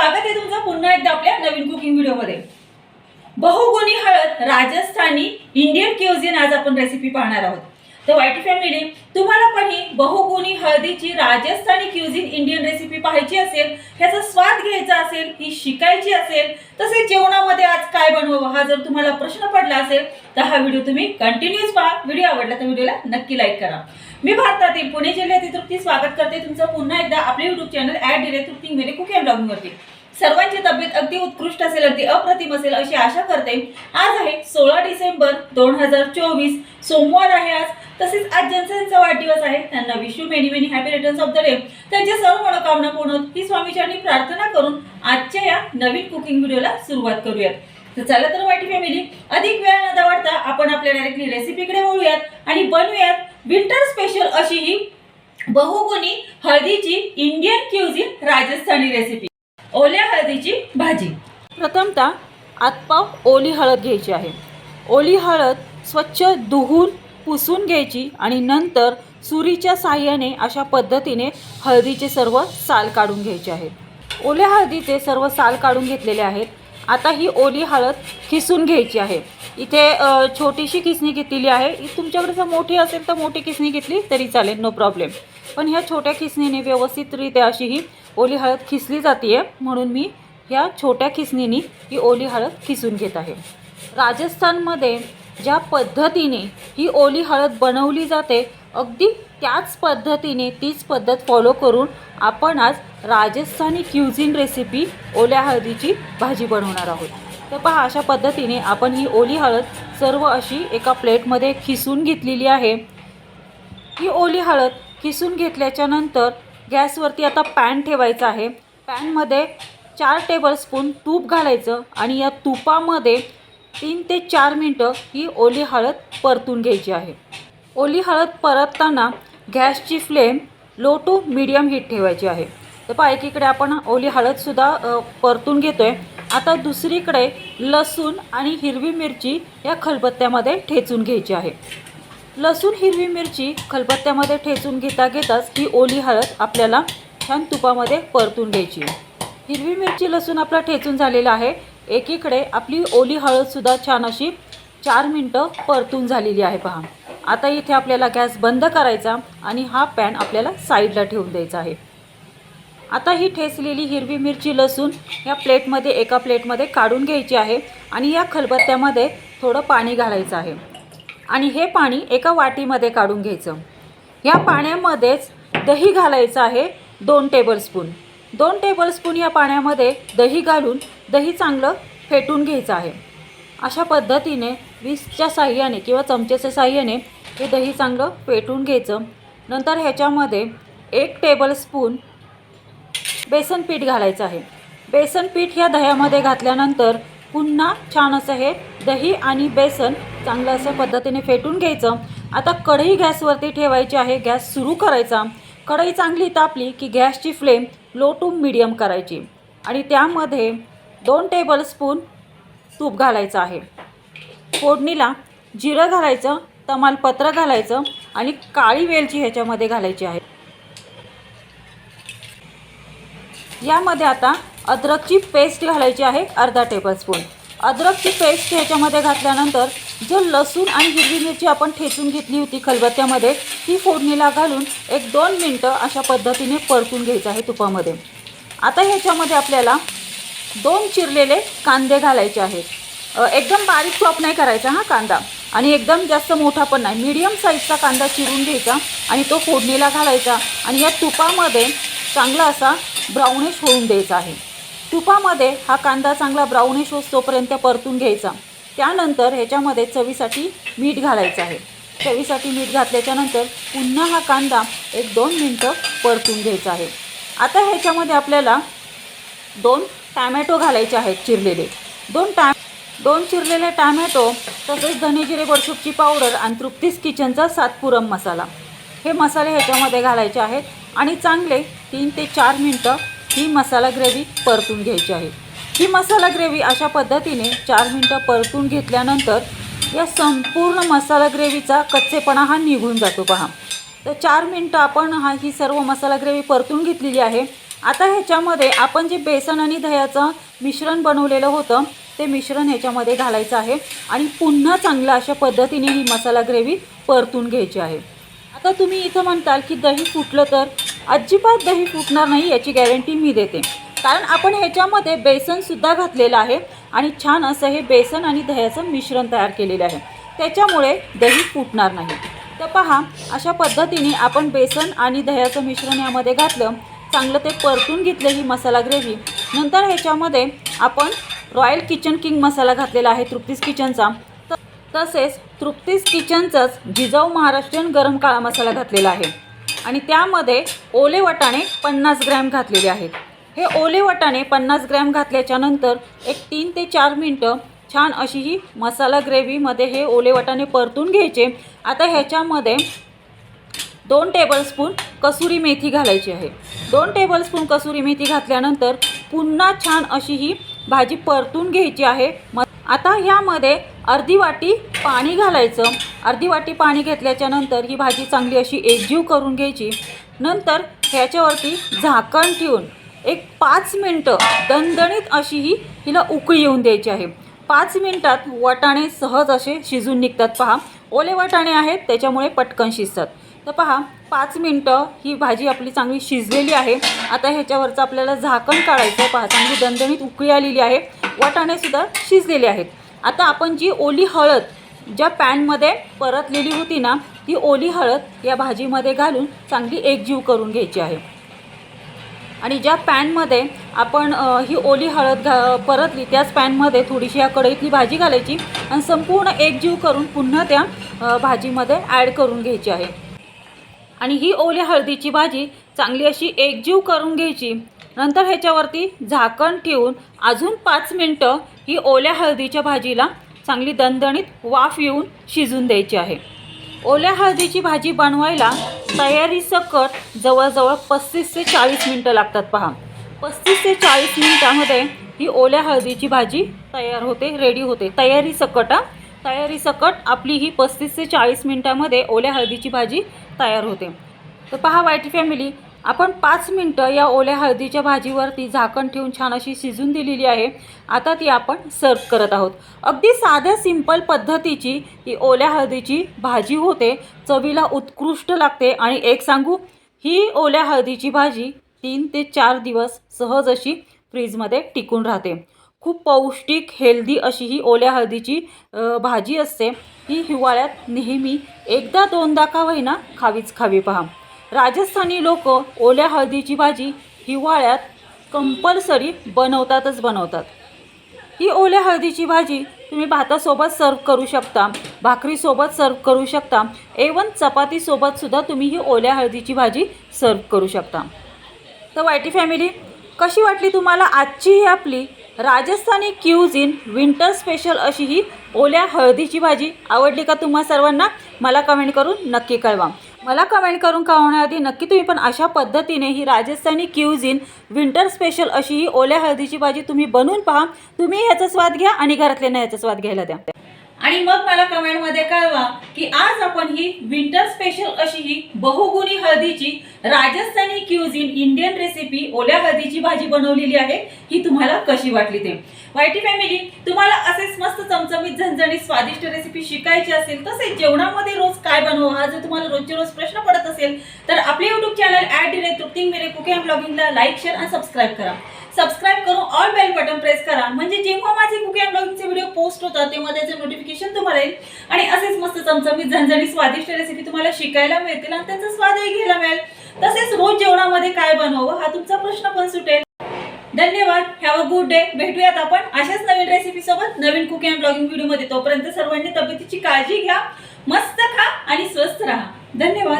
स्वागत आहे तुमचं पुन्हा एकदा आपल्या नवीन कुकिंग व्हिडिओमध्ये बहुगुणी हळद राजस्थानी इंडियन क्युझिन आज आपण रेसिपी पाहणार आहोत. तर वाईटी फॅमिली तुम्हाला पण ही बहुगुणी हळदीची राजस्थानी क्युझिन इंडियन रेसिपी पाहायची असेल ह्याचा स्वाद घ्यायचा असेल ही शिकायची असेल तसेच जेवणामध्ये आज काय बनवावं हा जर तुम्हाला प्रश्न पडला असेल तर हा व्हिडिओ तुम्ही कंटिन्यूस पहा. व्हिडिओ आवडला तर व्हिडिओला नक्की लाईक करा. मी भारतातील पुणे जिल्ह्यातील तृप्ती स्वागत करते. तुमचं पुन्हा एकदा आपले YouTube channel at the rate Trupti मेरे कुकिंग ब्लॉगिंगवरती सर्वांची तब्येत अगदी उत्कृष्ट असेल अगदी अप्रतिम असेल अशी आशा करते. आज आहे सोळा डिसेंबर दोन हजार चोवीस. सोमवार आहे आज. तसेच आज ज्यांचा त्यांचा वाढदिवस आहे. त्यांना विश्व many many happy returns of the day त्यांच्या सर्व मनोकामना पूर्ण ही स्वामीचरणी प्रार्थना करून आजच्या या नवीन कुकिंग व्हिडिओला सुरुवात करूयात. तर चला तर वाटी फॅमिली अधिक वेळ न दवडता आपण आपल्या डायरेक्टली रेसिपीकडे वळूयात आणि बनवूयात विंटर स्पेशल अशी ही बहुगुणी हळदीची इंडियन क्युझिन राजस्थानी रेसिपी ओल्या हळदीची भाजी. प्रथमतः आतपाव ओली हळद घ्यायची आहे. ओली हळद स्वच्छ धुवून पुसून घ्यायची आणि नंतर सुरीच्या साह्याने अशा पद्धतीने हळदीचे सर्व साल काढून घ्यायचे आहेत. ओल्या हळदीचे सर्व साल काढून घेतलेले आहेत. आता ही ओली हळद खिसून घ्यायची आहे. इथे छोटीशी किसणी घेतलेली आहे. ही तुमच्याकडे जर मोठी असेल तर मोठी किसणी घेतली तरी चालेल नो प्रॉब्लेम पण ह्या छोट्या किसणीने व्यवस्थितरित्या अशी ही ओली हळद खिसली जाते म्हणून मी ह्या छोट्या खिसणीने ही ओली हळद खिसून घेत आहे. राजस्थानमध्ये ज्या पद्धतीने ही ओली हळद बनवली जाते अगदी त्याच पद्धतीने तीच पद्धत फॉलो करून आपण आज राजस्थानी क्युझिन रेसिपी ओल्या हळदीची भाजी बनवणार आहोत. तर पहा अशा पद्धतीने आपण ही ओली हळद सर्व अशी एका प्लेटमध्ये खिसून घेतलेली आहे. ही ओली हळद खिसून घेतल्याच्या नंतर गॅसवरती आता पॅन ठेवायचा आहे. पॅनमध्ये चार टेबलस्पून तूप घालायचं आणि या तुपामध्ये तीन ते चार मिनटं ही ओली हळद परतून घ्यायची आहे. ओली हळद परतताना गॅसची flame low to medium heat ठेवायची आहे. तर पहा एकीकडे आपण ओली हळदसुद्धा परतून घेतो आहे आता दुसरीकडे लसूण आणि हिरवी मिरची या खलबत्त्यामध्ये ठेचून घ्यायची आहे. लसूण हिरवी मिरची खलबत्त्यामध्ये ठेचून घेता घेताच ही ओली हळद आपल्याला छान तुपामध्ये परतून घ्यायची. हिरवी मिरची लसूण आपला ठेचून झालेला आहे. एकीकडे आपली ओली हळदसुद्धा छान अशी चार मिनटं परतून झालेली आहे पहा. आता इथे आपल्याला गॅस बंद करायचा आणि हा पॅन आपल्याला साईडला ठेवून द्यायचा आहे. आता ही ठेचलेली हिरवी मिरची लसूण या प्लेटमध्ये एका प्लेटमध्ये काढून घ्यायची आहे आणि या खलबत्त्यामध्ये थोडं पाणी घालायचं आहे. आणि हे पाणी एका वाटीमध्ये काढून घ्यायचं. या पाण्यामध्येच दही घालायचं आहे दोन टेबलस्पून दोन टेबलस्पून या पाण्यामध्ये दही घालून दही चांगलं फेटून घ्यायचं आहे. अशा पद्धतीने विसच्या साह्याने किंवा चमच्याच्या साह्याने हे दही चांगलं फेटून घ्यायचं. नंतर ह्याच्यामध्ये एक टेबलस्पून बेसन पीठ घालायचं आहे. बेसन पीठ ह्या दह्यामध्ये घातल्यानंतर पुन्हा छान असं हे दही आणि बेसन चांगलं असं पद्धतीने फेटून घ्यायचं. आता कढई गॅसवरती ठेवायची आहे गॅस सुरू करायचा. कढई चांगली तापली की गॅसची फ्लेम लो टू मिडियम करायची. आणि त्यामध्ये दोन टेबलस्पून तूप घालायचं आहे. फोडणीला जिरं घालायचं तमालपत्र घालायचं आणि काळी वेलची ह्याच्यामध्ये घालायची आहे. यामध्ये आता अद्रकची पेस्ट घालायची आहे अर्धा टेबलस्पून. अद्रकची पेस्ट ह्याच्यामध्ये घातल्यानंतर जो लसूण आणि हिरवी मिरची आपण ठेचून घेतली होती खलबत्त्यामध्ये ती फोडणीला घालून एक दोन मिनटं अशा पद्धतीने परतून घ्यायचं आहे तुपामध्ये. आता ह्याच्यामध्ये आपल्याला दोन चिरलेले कांदे घालायचे आहेत. एकदम बारीक चॉप नाही करायचा हा कांदा. आणि एकदम जास्त मोठा पण नाही. मीडियम साईजचा कांदा चिरून घ्यायचा आणि तो फोडणीला घालायचा आणि या तुपामध्ये चांगला असा ब्राउनिश होऊन द्यायचा आहे. तुपामध्ये हा कांदा चांगला ब्राउनिश होतोपर्यंत परतून घ्यायचा. त्यानंतर ह्याच्यामध्ये चवीसाठी मीठ घालायचं आहे. चवीसाठी मीठ घातल्याच्यानंतर पुन्हा हा कांदा एक दोन मिनटं परतून घ्यायचा आहे. आता ह्याच्यामध्ये आपल्याला दोन टॅमॅटो घालायचे आहेत चिरलेले. दोन टॅ दोन चिरलेले टॅमॅटो तसेच धनेजिरे बडसूपची पावडर आणि तृप्तीस किचनचा सातपुरम मसाला. हे मसाले ह्याच्यामध्ये घालायचे आहेत आणि चांगले तीन ते चार मिनटं ही मसाला ग्रेव्ही परतून घ्यायची आहे. ही मसाला ग्रेव्ही अशा पद्धतीने चार मिनटं परतून घेतल्यानंतर या संपूर्ण मसाला ग्रेव्हीचा कच्चेपणा हा निघून जातो पहा. तर चार मिनटं आपण हा ही सर्व मसाला ग्रेव्ही परतून घेतलेली आहे. आता ह्याच्यामध्ये आपण जे बेसन आणि दह्याचं मिश्रण बनवलेलं होतं ते मिश्रण ह्याच्यामध्ये घालायचं आहे आणि पुन्हा चांगलं अशा पद्धतीने ही मसाला ग्रेव्ही परतून घ्यायची आहे. आता तुम्ही इथं म्हणताल की दही फुटलं तर? अजिबात दही फुटणार नाही याची गॅरंटी मी देते. कारण आपण ह्याच्यामध्ये बेसनसुद्धा घातलेलं आहे आणि छान असं हे बेसन आणि दह्याचं मिश्रण तयार केलेलं आहे. त्याच्यामुळे दही फुटणार नाही. तर पहा अशा पद्धतीने आपण बेसन आणि दह्याचं मिश्रण यामध्ये घातलं चांगलं ते परतून घेतले ही मसाला ग्रेव्ही. नंतर ह्याच्यामध्ये आपण रॉयल किचन किंग मसाला घातलेला आहे तृप्तीस किचनचा. त- तसेच तृप्तीस किचनचाच जिजाऊ महाराष्ट्रीयन गरम काळा मसाला घातलेला आहे. आणि त्यामध्ये ओले वटाणे पन्नास ग्रॅम घातलेले आहेत. हे ओले वाटाणे पन्नास ग्रॅम घातल्याच्या नंतर एक तीन ते चार मिनटं छान अशी ही मसाला ग्रेव्हीमध्ये हे ओले वाटाणे परतून घ्यायचे. आता ह्याच्यामध्ये दोन टेबलस्पून कसुरी मेथी घालायची आहे. दोन टेबलस्पून कसुरी मेथी घातल्यानंतर पुन्हा छान अशी ही भाजी परतून घ्यायची आहे. म आता ह्यामध्ये अर्धी वाटी पाणी घालायचं. अर्धी वाटी पाणी घेतल्याच्या नंतर ही भाजी चांगली अशी एकजीव करून घ्यायची. नंतर ह्याच्यावरती झाकण ठेवून एक पाच मिनटं दणदणीत अशी ही हिला उकळी येऊन द्यायची आहे. पाच मिनटात वाटाणे सहज असे शिजून निघतात पहा. ओले वाटाणे आहेत त्याच्यामुळे पटकन शिजतात. तर पहा पाच मिनटं ही भाजी आपली चांगली शिजलेली आहे. आता ह्याच्यावरचं आपल्याला झाकण काढायचं आहे पहा. चांगली दणदणीत उकळी आलेली आहे. वाटाणेसुद्धा शिजलेले आहेत. आता आपण जी ओली हळद ज्या पॅनमध्ये परतलेली होती ना ती ओली हळद या भाजीमध्ये घालून चांगली एकजीव करून घ्यायची आहे. आणि ज्या पॅनमध्ये आपण ही ओली हळद घा परतली त्याच पॅनमध्ये थोडीशी या कढईतली भाजी घालायची आणि संपूर्ण एकजीव करून पुन्हा त्या भाजीमध्ये ॲड करून घ्यायची आहे. आणि ही ओल्या हळदीची भाजी चांगली अशी एकजीव करून घ्यायची. नंतर ह्याच्यावरती झाकण ठेवून अजून पाच मिनटं ही ओल्या हळदीच्या भाजीला चांगली दणदणीत वाफ येऊन शिजून द्यायची आहे. ओल्या हळदीची भाजी बनवायला तयारीसकट जवळजवळ पस्तीस ते चाळीस मिनटं लागतात पहा. पस्तीस ते चाळीस मिनटामध्ये ही ओल्या हळदीची भाजी तयार होते रेडी होते. तयारी सकट हा. तयारी सकट आपली ही पस्तीस ते चाळीस मिनटामध्ये ओल्या हळदीची भाजी तयार होते. तर पहा वाईट फॅमिली आपण पाच मिनटं या ओल्या हळदीच्या भाजीवरती झाकण ठेवून छान अशी शिजून दिलेली आहे. आता ती आपण सर्व करत आहोत. अगदी साध्या सिंपल पद्धतीची ही ओल्या हळदीची भाजी होते. चवीला उत्कृष्ट लागते. आणि एक सांगू ही ओल्या हळदीची भाजी तीन ते चार दिवस सहज अशी फ्रीजमध्ये टिकून राहते. खूप पौष्टिक हेल्दी अशी ही ओल्या हळदीची भाजी असते. ही हिवाळ्यात नेहमी एकदा दोनदा का होईना खावीच खावी पहा. राजस्थानी लोक ओल्या हळदीची भाजी हिवाळ्यात कंपल्सरी बनवतातच बनवतात. ही ओल्या हळदीची भाजी तुम्ही भातासोबत सर्व करू शकता भाकरीसोबत सर्व करू शकता एवन चपातीसोबतसुद्धा तुम्ही ही ओल्या हळदीची भाजी सर्व करू शकता. तर वायटी फॅमिली कशी वाटली तुम्हाला आजची ही आपली राजस्थानी क्यूझिन विंटर स्पेशल अशी ही ओल्या हळदीची भाजी? आवडली का तुम्हा सर्वांना? मला कमेंट करून नक्की कळवा. मला कमेंट करून कळवण्याआधी नक्की तुम्ही पण अशा पद्धतीने ही राजस्थानी क्यूझिन विंटर स्पेशल अशी ही ओल्या हळदीची भाजी तुम्ही बनवून पहा. तुम्ही ह्याचा स्वाद घ्या आणि घरातल्यांना ह्याचा स्वाद घ्यायला द्या. आणि मग मला कमेंटमध्ये कळवा की आज आपण ही विंटर स्पेशल अशी ही बहुगुणी हळदीची राजस्थानी क्यूझिन इंडियन रेसिपी ओल्या हळदीची भाजी बनवलेली आहे ही तुम्हाला कशी वाटली ते? वायटी फॅमिली तुम्हाला असेच मस्त चमचमीत झणझणीत स्वादिष्ट रेसिपी शिकायची असेल तसेच जेवणामध्ये रोज काय बनवा हा जर तुम्हाला रोजचे रोज प्रश्न पडत असेल तर आपले YouTube channel at the rate तृप्तिंग मेरे कुकिंग ब्लॉगिंगला लाईक शेअर आणि सबस्क्राईब करा. सबस्क्राईब करून ऑल बेल बटन प्रेस करा. म्हणजे जेव्हा माझे कुकिंग अँड ब्लॉगिंगचे व्हिडिओ पोस्ट होतात तेव्हा त्याचं नोटिफिकेशन तुम्हाला येईल. आणि असेच मस्त चमचमीत झणझणी स्वादिष्ट रेसिपी तुम्हाला शिकायला मिळतील आणि त्यांचा स्वादही घ्यायला मिळेल. तसेच रोज जेवणामध्ये काय बनवावं हा तुमचा प्रश्न पण सुटेल. धन्यवाद. हॅव अ गुड डे भेटूयात आपण अशाच नवीन रेसिपी सोबत नवीन कुकिंग अँड ब्लॉगिंग व्हिडिओमध्ये तोपर्यंत सर्वांनी तब्येतीची काळजी घ्या. मस्त खा आणि स्वस्थ राहा. धन्यवाद.